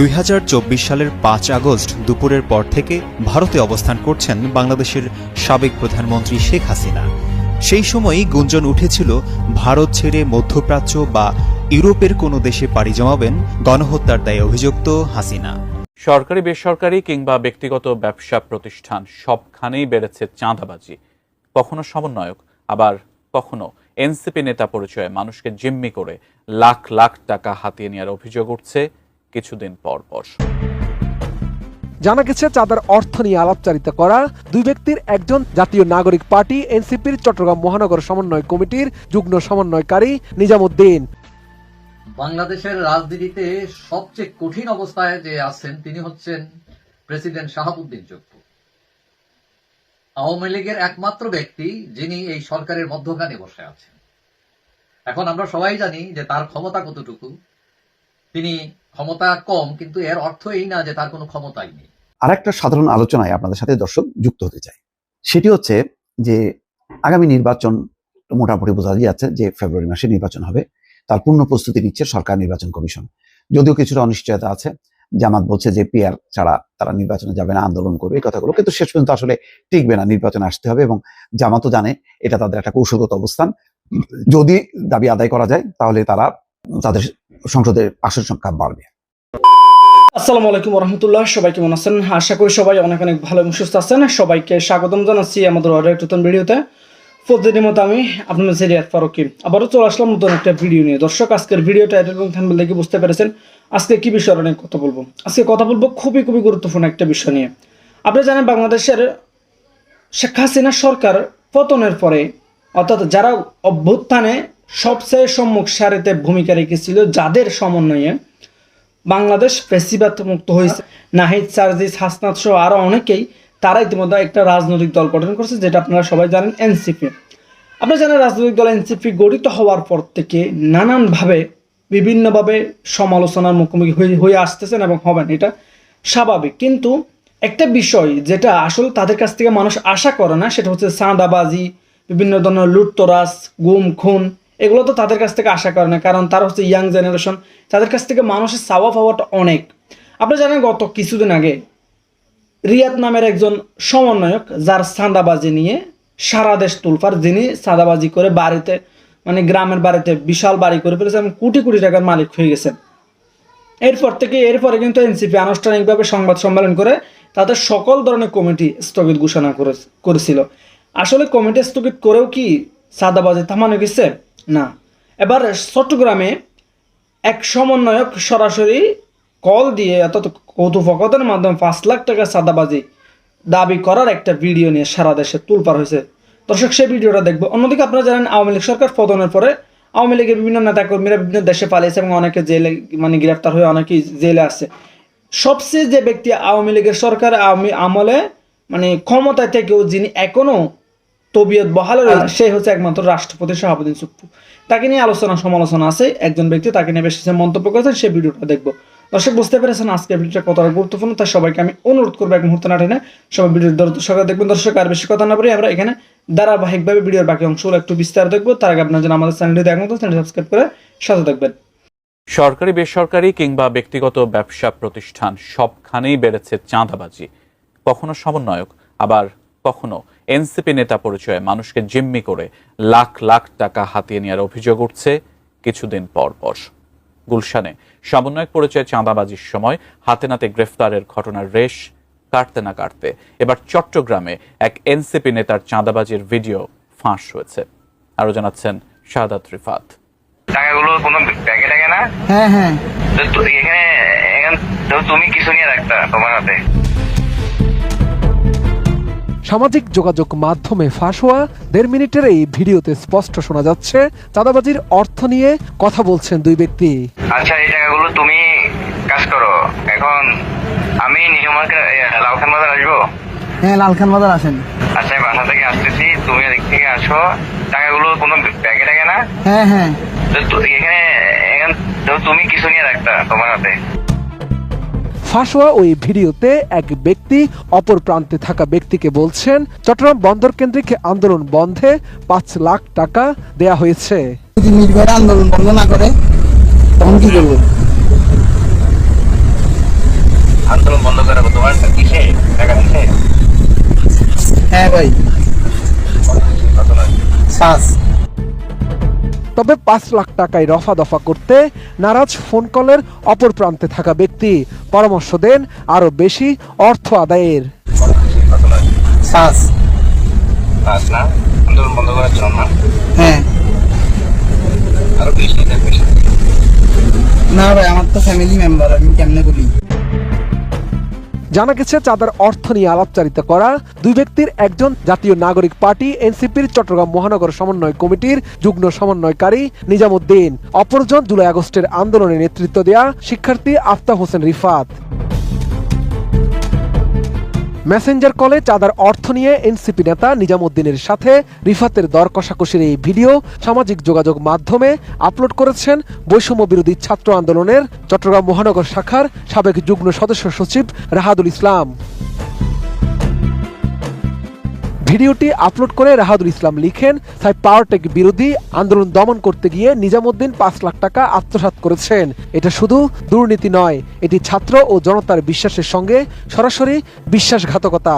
দুই হাজার চব্বিশ সালের পাঁচ আগস্ট দুপুরের পর থেকে ভারতে অবস্থান করছেন বাংলাদেশের সাবেক প্রধানমন্ত্রী শেখ হাসিনা। সেই সময়ই গুঞ্জন উঠেছিল, ভারত ছেড়ে মধ্যপ্রাচ্য বা ইউরোপের কোনো দেশে পাড়ি জমাবেন গণহত্যার দায়ে অভিযুক্ত হাসিনা। সরকারি, বেসরকারি কিংবা ব্যক্তিগত ব্যবসা প্রতিষ্ঠান সবখানেই বেড়েছে চাঁদাবাজি। কখনো সমন্বয়ক, আবার কখনো এনসিপি নেতা পরিচয়ে মানুষকে জিম্মি করে লাখ লাখ টাকা হাতিয়ে নেওয়ার অভিযোগ উঠছে কিছুদিন পর পর। জানা গেছে চাঁদার অর্থ নিয়ে আলাপচারিতা করা দুই ব্যক্তির একজন জাতীয় নাগরিক পার্টি এনসিপির চট্টগ্রাম মহানগর সমন্বয় কমিটির যুগ্ম সমন্বয়কারী নিজামুদ্দিন। বাংলাদেশের রাজনীতিতে সবচেয়ে কঠিন অবস্থায় যে আছেন তিনি হচ্ছেন প্রেসিডেন্ট শাহাবুদ্দিন চপ্পু আওয়ামী লীগের একমাত্র ব্যক্তি যিনি এই সরকারের মধ্যখানে বসে আছেন। এখন আমরা সবাই জানি যে তার ক্ষমতা কতটুকু। তিনি ক্ষমতা কম, কিন্তু এর অর্থ এই না যে তার কোনো ক্ষমতাই নেই। আরেকটা সাধারণ আলোচনায় আপনাদের সাথে দর্শক যুক্ত হতে চাই। সেটি হচ্ছে যে আগামী নির্বাচন মোটামুটি বোঝা যাচ্ছে যে ফেব্রুয়ারি মাসে নির্বাচন হবে। তার পূর্ণ প্রস্তুতি নিচ্ছে সরকার নির্বাচন কমিশন। যদিও কিছুটা অনিশ্চয়তা আছে। জামাত বলছে যে পিয়ার ছাড়া তারা নির্বাচনে যাবে না, আন্দোলন করবে এই কথাগুলো। কিন্তু শেষ পর্যন্ত আসলে টিকবে না, নির্বাচনে আসতে হবে এবং জামাতও জানে এটা তাদের একটা কৌশলগত অবস্থান। যদি দাবি আদায় করা যায়, তাহলে তারা তাদের সংসদের আসন সংখ্যা বাড়বে। আসসালামু আলাইকুম রহমতুল্লাহ সবাই কেমন আছেন? আশা করি সবাই অনেক অনেক ভালো এবং সুস্থ আছেন। সবাইকে স্বাগতম জানাচ্ছি আমাদের অর্ডার নতুন ভিডিওতে। প্রতিদিনের মতো আমি আপনার সিরিয়াত ফারুকি। আবারও চলে আসলাম নতুন একটা ভিডিও নিয়ে। দর্শক, আজকের ভিডিও টাইটেল এবং থাম্বেল দেখে বুঝতে পেরেছেন আজকে কি বিষয় অনেক কথা বলব। আজকে কথা বলব খুবই খুবই গুরুত্বপূর্ণ একটা বিষয় নিয়ে। আপনি জানেন বাংলাদেশের শেখ হাসিনা সরকার পতনের পরে, অর্থাৎ যারা অভ্যুত্থানে সবচেয়ে সম্মুখ সারিতে ভূমিকা রেখেছিল যাদের সমন্বয়ে বাংলাদেশ ফেসিবাদ মুক্ত হয়েছে। নাহিদ, সার্জিস, হাসনাত সহ আরও অনেকেই তারা ইতিমধ্যে একটা রাজনৈতিক দল গঠন করেছে, যেটা আপনারা সবাই জানেন, এনসিপি। আপনারা জানেন, রাজনৈতিক দল এনসিপি গঠিত হওয়ার পর থেকে নানানভাবে, বিভিন্নভাবে সমালোচনার মুখোমুখি হয়ে আসতেছেন এবং হবেন, এটা স্বাভাবিক। কিন্তু একটা বিষয় যেটা আসলে তাদের কাছ থেকে মানুষ আশা করে না, সেটা হচ্ছে চাঁদাবাজি, বিভিন্ন ধরনের লুটতরাজ, গুম, খুন এগুলো তো তাদের কাছ থেকে আশা করে না, কারণ তারা হচ্ছে ইয়াং জেনারেশন তাদের কাছ থেকে মানুষের চাওয়া পাওয়াটা অনেক। আপনি জানেন গত কিছুদিন আগে রিয়াদ নামের একজন সমন্বয়ক, যার চাঁদাবাজি নিয়ে সারা দেশ তুলফার, যিনি সাদাবাজি করে বাড়িতে মানে গ্রামের বাড়িতে বিশাল বাড়ি করে ফেলেছে এবং কোটি কোটি টাকার মালিক হয়ে গেছেন। এরপর থেকে, এরপরে কিন্তু এনসিপি আনুষ্ঠানিকভাবে সংবাদ সম্মেলন করে তাদের সকল ধরনের কমিটি স্থগিত ঘোষণা করে করেছিল। আসলে কমিটি স্থগিত করেও কি সাদাবাজি থামানো গেছে? না। এবার চট্টগ্রামে এক সমন্বয়ক সরাসরি কল দিয়ে অর্থাৎ কৌতুফকতার মাধ্যমে পাঁচ লাখ টাকা সাদাবাজি দাবি করার একটা ভিডিও নিয়ে সারা দেশে তুলপার হয়েছে। দর্শক, সেই ভিডিওটা দেখব। অন্যদিকে আপনারা জানেন, আওয়ামী লীগ সরকার পতনের পরে আওয়ামী লীগের বিভিন্ন নেতাকর্মীরা বিভিন্ন দেশে পালিয়েছে এবং অনেকে জেলে মানে গ্রেফতার হয়ে অনেকেই জেলে আছে। সবচেয়ে যে ব্যক্তি আওয়ামী লীগের সরকার আওয়ামী আমলে মানে ক্ষমতায় থেকেও যিনি এখনও তবিয়ত বহালে রয়েছে সে হচ্ছে একমাত্র রাষ্ট্রপতি শাহাবুদ্দিন সুপ্পু তাকে নিয়ে আলোচনা সমালোচনা আছে। একজন ব্যক্তি তাকে নিয়ে বেশ কিছু মন্তব্য করেছেন সেই ভিডিওটা দেখব। দর্শক বুঝতে পেরেছেন আজকের ভিডিওটা কতটা গুরুত্বপূর্ণ? তাই সবাইকে আমি অনুরোধ করব এক মুহূর্তে না টেনে সবাই ভিডিওর দরদ সকালে দেখবেন। দর্শক আর বেশি কথা না বলে আমরা এখানে ধারাবাহিকভাবে ভিডিওর বাকি অংশগুলো একটু বিস্তার দেখব। তার আগে আপনার জন্য আমাদের চ্যানেলটি দেখুন চ্যানেল সাবস্ক্রাইব করে সাথে দেখবেন সরকারি বেসরকারি কিংবা ব্যক্তিগত ব্যবসা প্রতিষ্ঠান সবখানেই বেড়েছে চাঁদাবাজি। কখনো সমন্বয়ক আবার কখনো এনসিপি নেতা পরিচয়ে মানুষকে জিম্মি করে লাখ লাখ টাকা হাতিয়ে নেওয়ার অভিযোগ উঠছে কিছুদিন পর পর। গুলশানে সমন্বয়ক পরিচয়ে চাঁদাবাজির সময় হাতে নাতে গ্রেফতারের ঘটনার রেশ কাটতে না কাটতে এবার চট্টগ্রামে এক এনসিপি নেতার চাঁদাবাজির ভিডিও ফাঁস হয়েছে। আরও জানাচ্ছেন শাহাদাত রিফাত। টাকাগুলো কোনো ব্যাগে লাগে না? হ্যাঁ হ্যাঁ। তো এখানে তুমি কিছু নিয়ে রাখতা তোমার হাতে? সামাজিক যোগাযোগ মাধ্যমে ফাঁস হওয়া দেড় মিনিটের এই ভিডিওতে স্পষ্ট শোনা যাচ্ছে চাঁদাবাজির অর্থ নিয়ে কথা বলছেন দুই ব্যক্তি। আচ্ছা এই টাকাগুলো তুমি কাজ করো। এখন আমি নিউ মার্কেট লাউখান বাজার আসব? হ্যাঁ লালখান বাজার আসেন। আচ্ছা আমি বাসা থেকে আসতেছি তুমি এদিক থেকে আসো। টাকাগুলো কোনো ব্যাগে না? হ্যাঁ হ্যাঁ। এখান তুমি কিছু নিয়ে রাখতা তোমার হাতে? ফাঁস হওয়া ওই ভিডিওতে এক ব্যক্তি অপর প্রান্তে থাকা ব্যক্তিকে বলছেন চট্টগ্রাম বন্দর কেন্দ্রিক আন্দোলন বন্ধে পাঁচ লাখ টাকা দেয়া হয়েছে। যদি মিরবের আন্দোলন বন্ধ না করে তখন কি করব? আন্দোলন বন্ধ করাবো তোমার কিসে? টাকা দিছে হ্যাঁ ভাই। পাঁচ। তবে পাঁচ লাখ টাকায় রফা দফা করতে নারাজ ফোন কলের অপর প্রান্তে থাকা ব্যক্তি। পরামর্শ দেন আরও বেশি অর্থ আদায়ের। হ্যাঁ। না ভাই আমার তো ফ্যামিলি মেম্বার আমি কেমনে বলি? জানা গেছে চাঁদার অর্থ নিয়ে আলাপচারিতা করা দুই ব্যক্তির একজন জাতীয় নাগরিক পার্টি, এনসিপির চট্টগ্রাম মহানগর সমন্বয় কমিটির যুগ্ম সমন্বয়কারী নিজামুদ্দিন। অপরজন জুলাই আগস্টের আন্দোলনে নেতৃত্ব দেয়া শিক্ষার্থী আফতাব হোসেন রিফাত। মেসেঞ্জার কলে চাঁদার অর্থ নিয়ে এনসিপি নেতা নিজামুদ্দিনের সাথে রিফাতের দর কষাকষির এই ভিডিও সামাজিক যোগাযোগ মাধ্যমে আপলোড করেছেন বৈষম্য বিরোধী ছাত্র আন্দোলনের চট্টগ্রাম মহানগর শাখার সাবেক যুগ্ম সদস্য সচিব রাহাদুল ইসলাম। ভিডিওটি আপলোড করে রাহাদুল ইসলাম লিখেন সাই পাওয়ারটেক বিরোধী আন্দোলন দমন করতে গিয়ে নিজামুদ্দিন পাঁচ লাখ টাকা আত্মসাৎ করেছেন। এটা শুধু দুর্নীতি নয়, এটি ছাত্র ও জনতার বিশ্বাসের সঙ্গে সরাসরি বিশ্বাসঘাতকতা।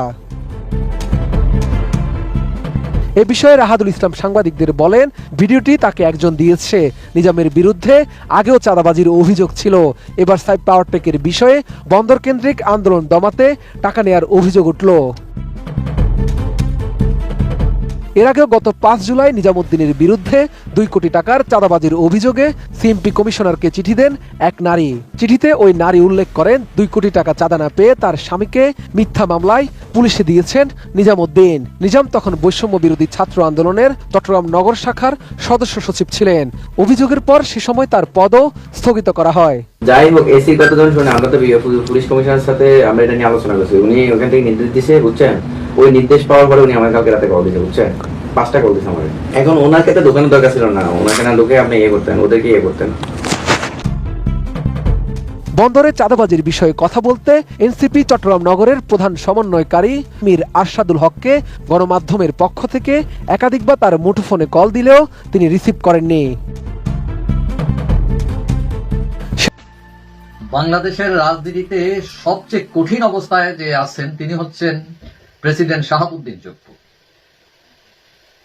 এ বিষয়ে রাহাদুল ইসলাম সাংবাদিকদের বলেন, ভিডিওটি তাকে একজন দিয়েছে। নিজামের বিরুদ্ধে আগেও চাঁদাবাজির অভিযোগ ছিল। এবার সাইব পাওয়ারটেকের বিষয়ে বন্দর কেন্দ্রিক আন্দোলন দমাতে টাকা নেয়ার অভিযোগ উঠল। এর আগেও গত পাঁচ জুলাই নিজামুদ্দিনের বিরুদ্ধে দুই কোটি টাকার চাঁদাবাজির অভিযোগে সিএমপি কমিশনারকে চিঠি দেন এক নারী। চিঠিতে ওই নারী উল্লেখ করেন, দুই কোটি টাকা চাঁদা না পেয়ে তার স্বামীকে মিথ্যা মামলায় পুলিশে দিয়েছেন নিজামুদ্দিন। নিজাম তখন বৈষম্য বিরোধী ছাত্র আন্দোলনের চট্টগ্রাম নগর শাখার সদস্য সচিব ছিলেন। অভিযোগের পর সে সময় তার পদও স্থগিত করা হয়। যাই হোক এসি যখন শুনে আমরা তো পুলিশ কমিশনারের সাথে আমরা এটা নিয়ে আলোচনা করছি। উনি ওখান থেকে নির্দেশ দিছে, বুঝছেন? ওই নির্দেশ পাওয়ার পরে উনি আমার কালকে রাতে কল দিতে বুঝছেন? পাঁচটা কল দিছে আমার এখন ওনার ক্ষেত্রে দোকানের দরকার ছিল না। ওনার কেনা ঢুকে আপনি ইয়ে করতেন, ওদেরকে ইয়ে করতেন? বন্দরে চাঁদাবাজির বিষয়ে কথা বলতে এনসিপি চট্টগ্রাম নগরের প্রধান সমন্বয়কারী মীর আরশাদুল হককে গণমাধ্যমের পক্ষ থেকে একাধিকবার তার মুঠোফোনে কল দিলেও তিনি রিসিভ করেননি। বাংলাদেশের রাজনীতিতে সবচেয়ে কঠিন অবস্থায় যে আছেন, তিনি হচ্ছেন প্রেসিডেন্ট শাহাবুদ্দিন চপ্পু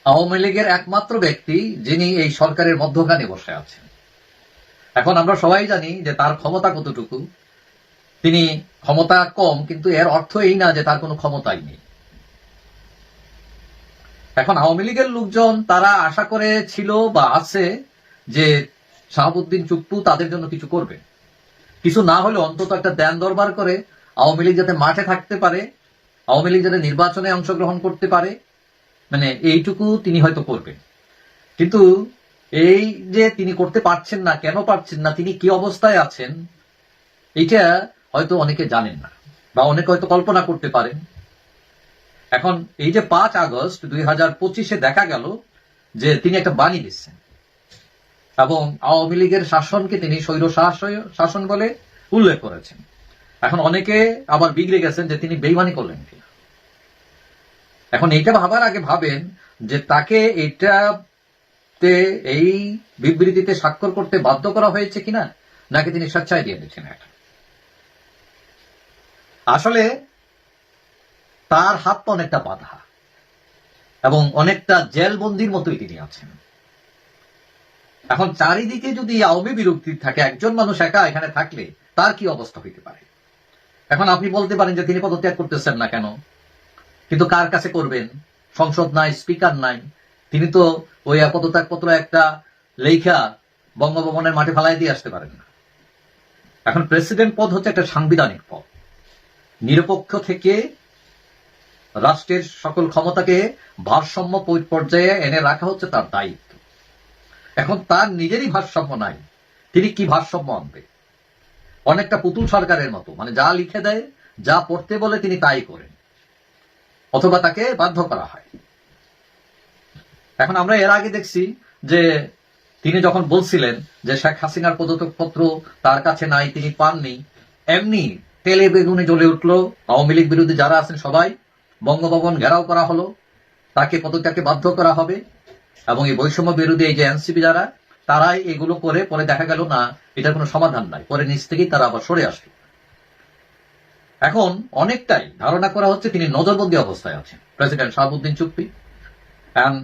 আওয়ামী লীগের একমাত্র ব্যক্তি যিনি এই সরকারের মধ্যখানে বসে আছেন। এখন আমরা সবাই জানি যে তার ক্ষমতা কতটুকু। তিনি ক্ষমতা কম, কিন্তু এর অর্থ এই না যে তার কোনো ক্ষমতাই নেই। এখন আওয়ামী লীগের লোকজন তারা আশা করে ছিল বা আছে যে শাহাবুদ্দিন চুপ্পু তাদের জন্য কিছু করবে কিছু না হলে অন্তত একটা দেন দরবার করে আওয়ামী লীগ যাতে মাঠে থাকতে পারে, আওয়ামী লীগ যাতে নির্বাচনে অংশগ্রহণ করতে পারে মানে এইটুকু তিনি হয়তো করবেন। কিন্তু এই যে তিনি করতে পারছেন না, কেন পারছেন না, তিনি কি অবস্থায় আছেন, এইটা হয়তো অনেকে জানেন না, বা অনেকে হয়তো কল্পনা করতে পারেন। এখন এই যে পাঁচ আগস্ট দুই হাজার পঁচিশে দেখা গেল যে তিনি একটা বাণী দিচ্ছেন এবং আওয়ামী লীগের শাসনকে তিনি স্বৈর শাসন বলে উল্লেখ করেছেন। এখন অনেকে আবার বিগড়ে গেছেন যে তিনি বেইমানি করলেন এখন এইটা ভাবার আগে ভাবেন যে তাকে এইটাতে এই বিবৃতিতে স্বাক্ষর করতে বাধ্য করা হয়েছে কিনা, নাকি তিনি স্বেচ্ছায় দিয়ে দিচ্ছেন এটা? আসলে তার হাত অনেকটা বাধা, এবং অনেকটা জেলবন্দির মতোই তিনি আছেন। এখন চারিদিকে যদি আওয়ামী বিরক্তি থাকে, একজন মানুষ একা এখানে থাকলে তার কি অবস্থা হইতে পারে? এখন আপনি বলতে পারেন যে তিনি পদত্যাগ করতেছেন না কেন? কিন্তু কার কাছে করবেন? সংসদ নাই, স্পিকার নাই। তিনি তো ওই পদত্যাগ পত্র একটা লেখা বঙ্গভবনের মাঠে ফেলাই দিয়ে আসতে পারেন না। এখন প্রেসিডেন্ট পদ হচ্ছে একটা সাংবিধানিক পদ। নিরপেক্ষ থেকে রাষ্ট্রের সকল ক্ষমতাকে ভারসাম্য পর্যায়ে এনে রাখা হচ্ছে তার দায়িত্ব। এখন তার নিজেরই ভারসাম্য নাই। তিনি কি ভারসাম্য আনবে? অনেকটা পুতুল সরকারের মতো মানে যা লিখে দেয়, যা পড়তে বলে তিনি তাই করেন। অথবা তাকে বাধ্য করা হয়। এখন আমরা এর আগে দেখছি যে তিনি যখন বলছিলেন যে শেখ হাসিনার পদত্যাগপত্র তার কাছে নাই, তিনি পাননি, এমনি তেলে বেগুনে জ্বলে উঠল, আওয়ামী লীগ বিরোধী যারা আছেন সবাই, বঙ্গভবন ঘেরাও করা হলো, তাকে পদত্যাগকে বাধ্য করা হবে। এবং এই বৈষম্য বিরোধী এই যে এনসিপি যারা, তারাই এগুলো করে, পরে দেখা গেল, না, এটার কোনো সমাধান নাই। পরে নিচ থেকেই তারা আবার সরে আসলো। এখন অনেকটাই ধারণা করা হচ্ছে তিনি নজরবন্দি অবস্থায় আছেন, প্রেসিডেন্ট শাহাবুদ্দিন চুপ্পি।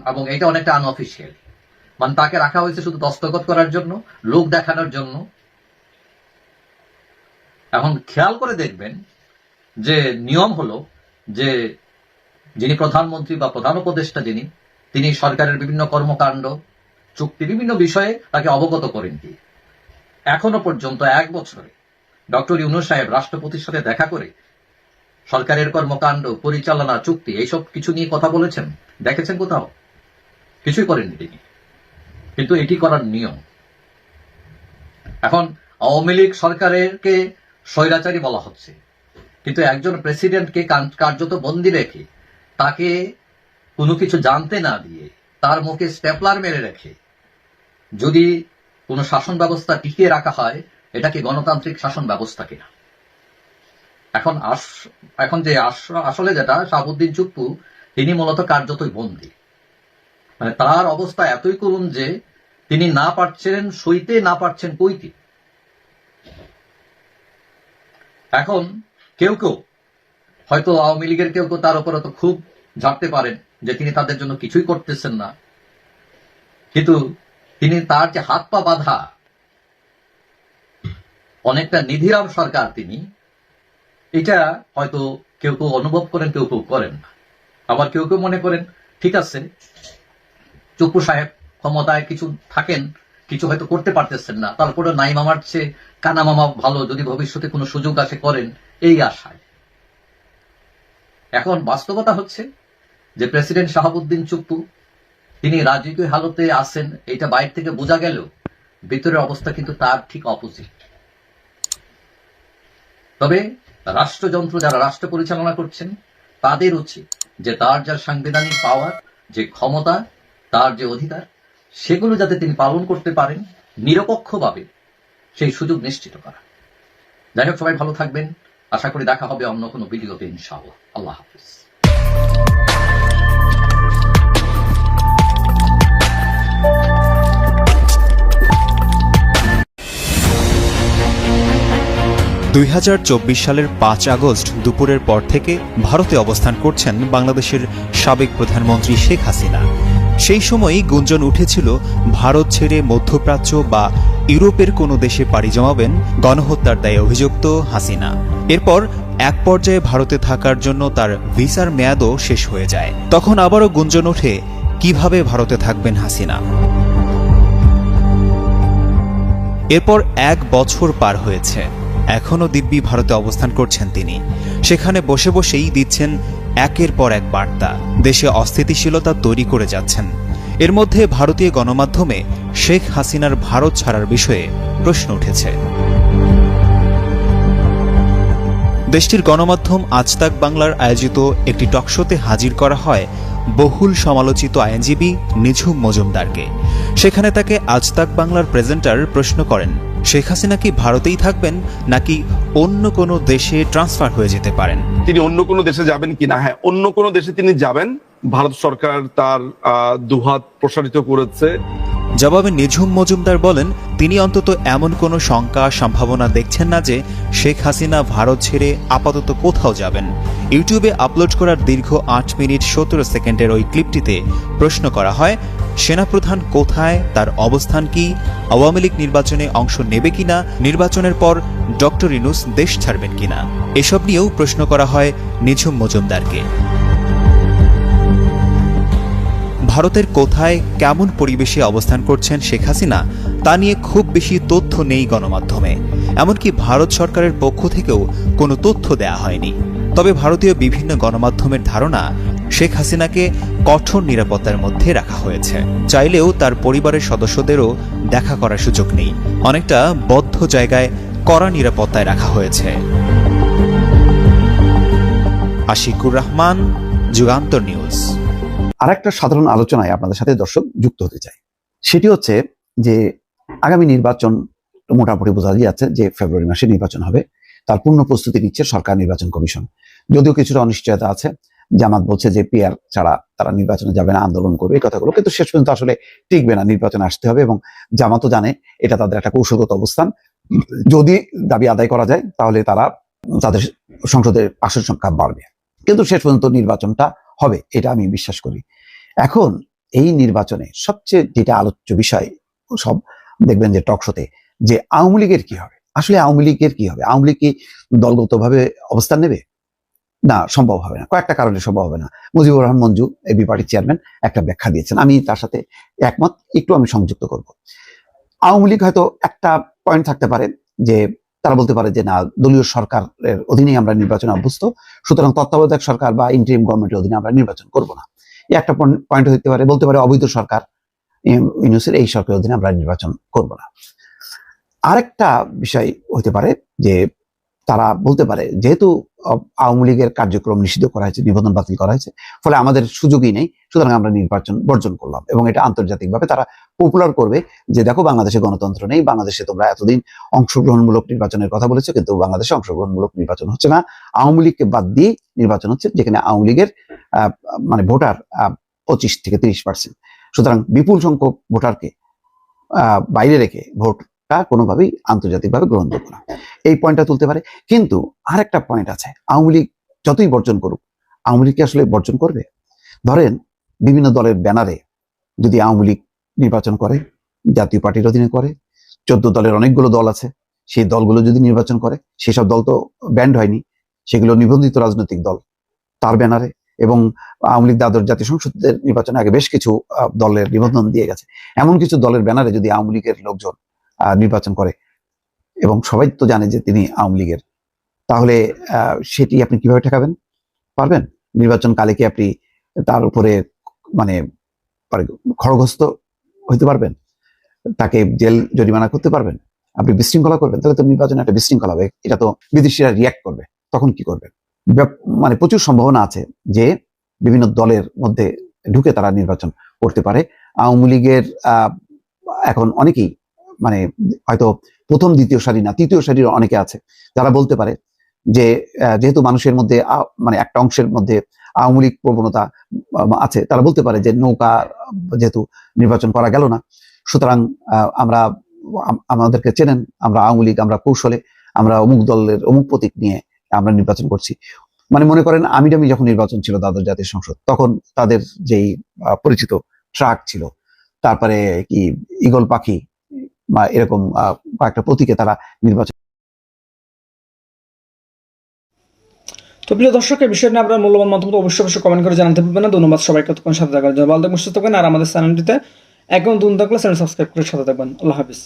এবং এটা অনেকটা আনঅফিসিয়াল মানে তাকে রাখা হয়েছে শুধু দস্তখত করার জন্য, লোক দেখানোর জন্য। এখন খেয়াল করে দেখবেন যে নিয়ম হলো যে যিনি প্রধানমন্ত্রী বা প্রধান উপদেষ্টা যিনি তিনি সরকারের বিভিন্ন কর্মকাণ্ড, চুক্তি, বিভিন্ন বিষয়ে তাকে অবগত করেন কি এখনও পর্যন্ত এক বছরে ডক্টর ইউনুস সাহেব রাষ্ট্রপতির সাথে দেখা করে সরকারের কর্মকাণ্ড, পরিচালনা, চুক্তি, এইসব কিছু নিয়ে কথা বলেছেন? দেখেছেন কোথাও? কিছুই করেননি তিনি। কিন্তু এটি করার নিয়ম। এখন আওয়ামী লীগ সরকারেরকে স্বৈরাচারী বলা হচ্ছে। কিন্তু একজন প্রেসিডেন্টকে কার্যত বন্দি রেখে তাকে কোনো কিছু জানতে না দিয়ে তার মুখে স্টেপলার মেরে রেখে, যদি কোনো শাসন ব্যবস্থা টিকিয়ে রাখা হয় এটাকে গণতান্ত্রিক শাসন ব্যবস্থা কিনা? এখন এখন যে আসলে যেটা, শাহাবুদ্দিন চুপ্পু, তিনি মূলত কার্যতই বন্দী। মানে তার অবস্থা এতই করুন যে তিনি না পারছেন সইতে, না পারছেন কইতে। এখন কেউ কেউ, হয়তো আওয়ামী লীগের কেউ কেউ তার উপরে তো খুব ঝাড়তে পারেন যে তিনি তাদের জন্য কিছুই করতেছেন না। কিন্তু তিনি তার যে হাত পা বাঁধা, অনেকটা নিধিরাম সরকার তিনি, এটা হয়তো কেউ কেউ অনুভব করেন, কেউ কেউ করেন আবার কেউ কেউ মনে করেন, ঠিক আছে, চুপ্পু সাহেব ক্ষমতায় কিছু থাকেন, কিছু হয়তো করতে পারতেছেন না, তারপরে নাই মামার চেয়ে কানা মামা ভালো, যদি ভবিষ্যতে কোনো সুযোগ আসে করেন, এই আশায়। এখন বাস্তবতা হচ্ছে যে প্রেসিডেন্ট শাহাবুদ্দিন চুপ্পু, তিনি রাজকীয় হালতে আছেন এটা বাইরে থেকে বোঝা গেলেও ভিতরের অবস্থা কিন্তু তার ঠিক অপোজিট তবে রাষ্ট্রযন্ত্র যারা রাষ্ট্র পরিচালনা করছেন, তাদের উচিত যে তার যার সাংবিধানিক পাওয়ার যে ক্ষমতা, তার যে অধিকার, সেগুলো যাতে তিনি পালন করতে পারেন নিরপেক্ষভাবে, সেই সুযোগ নিশ্চিত করা। যাই হোক, সবাই ভালো থাকবেন। আশা করি দেখা হবে অন্য কোনো ভিডিওতে ইনশাআল্লাহ। আল্লাহ হাফিজ। দুই হাজার চব্বিশ সালের পাঁচ আগস্ট দুপুরের পর থেকে ভারতে অবস্থান করছেন বাংলাদেশের সাবেক প্রধানমন্ত্রী শেখ হাসিনা। সেই সময়ই গুঞ্জন উঠেছিল, ভারত ছেড়ে মধ্যপ্রাচ্য বা ইউরোপের কোনো দেশে পাড়ি জমাবেন গণহত্যার দায়ে অভিযুক্ত হাসিনা। এরপর এক পর্যায়ে ভারতে থাকার জন্য তার ভিসার মেয়াদও শেষ হয়ে যায়। তখন আবারও গুঞ্জন ওঠে, কীভাবে ভারতে থাকবেন হাসিনা? এরপর এক বছর পার হয়েছে। এখনও দিব্যি ভারতে অবস্থান করছেন তিনি। সেখানে বসে বসেই দিচ্ছেন একের পর এক বার্তা। দেশে অস্থিতিশীলতা তৈরি করে যাচ্ছেন। এর মধ্যে ভারতীয় গণমাধ্যমে শেখ হাসিনার ভারত ছাড়ার বিষয়ে প্রশ্ন উঠেছে। দেশটির গণমাধ্যম আজতাক বাংলার আয়োজিত একটি টকশোতে হাজির করা হয় বহুল সমালোচিত আইনজীবী নিঝুম মজুমদারকে। সেখানে তাকে আজতাক বাংলার প্রেজেন্টার প্রশ্ন করেন শেখ হাসিনা কি ভারতেই থাকবেন নাকি অন্য কোনো দেশে ট্রান্সফার হয়ে যেতে পারেন? তিনি অন্য কোনো দেশে যাবেন কিনা হ্যাঁ অন্য কোনো দেশে তিনি যাবেন। ভারত সরকার তার দুহাত প্রসারিত করেছে। জবাবে নিঝুম মজুমদার বলেন তিনি অন্তত এমন কোনো শঙ্কা সম্ভাবনা দেখছেন না যে শেখ হাসিনা ভারত ছেড়ে আপাতত কোথাও যাবেন। ইউটিউবে আপলোড করার দীর্ঘ আট মিনিট সতেরো সেকেন্ডের ওই ক্লিপটিতে প্রশ্ন করা হয় সেনাপ্রধান কোথায়, তার অবস্থান কি, আওয়ামী লীগ নির্বাচনে অংশ নেবে কিনা, নির্বাচনের পর ডক্টর ইনুস দেশ ছাড়বেন কিনা? এসব নিয়েও প্রশ্ন করা হয় নিঝুম মজুমদারকে। ভারতের কোথায় কেমন পরিবেশে অবস্থান করছেন শেখ হাসিনা, তা নিয়ে খুব বেশি তথ্য নেই গণমাধ্যমে। এমনকি ভারত সরকারের পক্ষ থেকেও কোনো তথ্য দেয়া হয়নি। তবে ভারতীয় বিভিন্ন গণমাধ্যমের ধারণা শেখ হাসিনাকে কঠোর নিরাপত্তার মধ্যে রাখা হয়েছে। চাইলেও তার পরিবারের সদস্যদেরও দেখা করার সুযোগ নেই। অনেকটা বদ্ধ জায়গায় কড়া নিরাপত্তায় রাখা হয়েছে। আশিকুর রহমান, যুগান্তর নিউজ। আর একটা সাধারণ আলোচনায় আপনাদের সাথে দর্শক যুক্ত হতে চাই। সেটি হচ্ছে যে, আগামী নির্বাচন মোটামুটি বোঝা যাচ্ছে যে ফেব্রুয়ারি মাসে নির্বাচন হবে। তার পূর্ণ প্রস্তুতি নিচ্ছে সরকার নির্বাচন কমিশন। যদিও কিছুটা অনিশ্চয়তা আছে জামাত বলছে যে পিআর ছাড়া তারা নির্বাচনে যাবে না, আন্দোলন করবে, এই কথাগুলো কিন্তু শেষ পর্যন্ত আসলে টিকবে না, নির্বাচনে আসতে হবে এবং জামাতও জানে এটা তাদের একটা কৌশলগত অবস্থান। যদি দাবি আদায় করা যায়, তাহলে তারা তাদের সংসদের আসন সংখ্যা বাড়বে। কিন্তু শেষ পর্যন্ত নির্বাচনটা হবে, এটা আমি বিশ্বাস করি। এখন এই নির্বাচনে সবচেয়ে যেটা আলোচ্য বিষয়, সব দেখবেন যে টকশোতে যে আওয়ামী লীগের কি হবে? আসলে আওয়ামী লীগের কি হবে? আওয়ামী লীগ কি দলগতভাবে অবস্থান নেবে? না, সম্ভব হবে না। কয়েকটা কারণে সম্ভব হবে না। মুজিবুর রহমান মঞ্জু এবি পার্টির চেয়ারম্যান একটা ব্যাখ্যা দিয়েছেন। আমি তার সাথে একমত, একটু আমি সংযুক্ত করব। আওয়ামী লীগ হয়তো একটা পয়েন্ট থাকতে পারে যে তারা বলতে পারে যে, না, দলীয় সরকারের অধীনেই আমরা নির্বাচনে অভ্যস্ত, সুতরাং তত্ত্বাবধায়ক সরকার বা ইন্টারিম গভর্নমেন্টের অধীনে আমরা নির্বাচন করব না। এই একটা পয়েন্ট হতে পারে, বলতে পারে অবৈধ সরকার, ইউ- ইউনুসের এই সরকারের অধীনে আমরা নির্বাচন করব না। আরেকটা বিষয় হতে পারে যে তারা বলতে পারে, যেহেতু আওয়ামী লীগের কার্যক্রম নিষিদ্ধ করা হয়েছে, নিবন্ধন বাতিল করা হয়েছে, ফলে আমাদের সুযোগই নেই, সুতরাং আমরা নির্বাচন বর্জন করলাম এবং এটা আন্তর্জাতিকভাবে তারা পপুলার করবে যে, দেখো, বাংলাদেশে গণতন্ত্র নেই, বাংলাদেশে তোমরা এতদিন অংশগ্রহণমূলক নির্বাচনের কথা বলেছ, কিন্তু বাংলাদেশে অংশগ্রহণমূলক নির্বাচন হচ্ছে না। আওয়ামী লীগকে বাদ দিয়ে নির্বাচন হচ্ছে, যেখানে আওয়ামী লীগের মানে ভোটার পঁচিশ থেকে তিরিশ পার্সেন্ট সুতরাং বিপুল সংখ্যক ভোটারকে বাইরে রেখে ভোটটা কোনোভাবেই আন্তর্জাতিকভাবে গ্রহণযোগ্য না। এই পয়েন্টটা তুলতে পারে। কিন্তু আরেকটা পয়েন্ট আছে। আওয়ামী লীগ যতই বর্জন করুক, আওয়ামী লীগ কি আসলে বর্জন করবে? ধরেন বিভিন্ন দলের ব্যানারে যদি আওয়ামী লীগ নির্বাচন করে, জাতীয় পার্টির অধীনে করে, চোদ্দ দলের অনেকগুলো দল আছে, সেই দলগুলো যদি নির্বাচন করে, সেসব দল তো ব্যান্ড হয়নি, সেগুলো নিবন্ধিত রাজনৈতিক দল তার ব্যানারে এবং আওয়ামী লীগ দ্বাদশ জাতীয় সংসদের নির্বাচনে আগে বেশ কিছু দলের নিবন্ধন দিয়ে গেছে। এমন কিছু দলের ব্যানারে যদি আওয়ামী লীগের লোকজন নির্বাচন করে। এবং সবাই তো জানে যে তিনি আওয়ামী লীগের। তাহলে সেটি আপনি কীভাবে ঠেকাবেন? পারবেন? নির্বাচন কালে কি আপনি তার উপরে মানে খড়গস্ত হইতে পারবেন? তাকে জেল জরিমানা করতে পারবেন? আপনি বিশৃঙ্খলা করবেন? তাহলে তো নির্বাচনে একটা বিশৃঙ্খলা হবে। এটা তো বিদেশিরা রিয়াক্ট করবে। তখন কি করবেন মানে প্রচুর সম্ভাবনা আছে যে বিভিন্ন দলের মধ্যে ঢুকে তারা নির্বাচন করতে পারে। আওয়ামী লীগের এখন অনেকেই মানে হয়তো প্রথম, দ্বিতীয় সারি না, তৃতীয় সারির অনেকে আছে। যারা বলতে পারে যে যেহেতু মানুষের মধ্যে মানে একটা অংশের মধ্যে আওয়ামী লীগ প্রবণতা আছে, তারা বলতে পারে যে নৌকা যেহেতু নির্বাচন করা গেল না, সুতরাং আমরা আমাদেরকে চেনেন, আমরা আওয়ামী লীগ, আমরা কৌশলে, আমরা অমুক দলের অমুক প্রতীক নিয়ে আমরা নির্বাচন করছি। মানে মনে করেন, আমিডামি যখন নির্বাচন ছিল দ্বাদশ জাতীয় সংসদ, তখন তাদের যেই পরিচিত ট্রাক ছিল, তারপরে কি ইগল পাখি বা এরকম কয়েকটা প্রতীকে তারা নির্বাচন তো প্রিয় দর্শক এই বিষয় নিয়ে আপনার মূল্যবান মন্তব্য অবশ্যই অবশ্যই কমেন্ট করে জানাতে পারবেন না। ধন্যবাদ সবাইকে তখন সাথে থাকার জন্য। ভালো থাকবেন, সুস্থ থাকবেন, আর আমাদের চ্যানেলটিতে এখন দুন থাকলে চ্যানেল সাবস্ক্রাইব করে সাথে থাকবেন। আল্লাহ হাফিজ।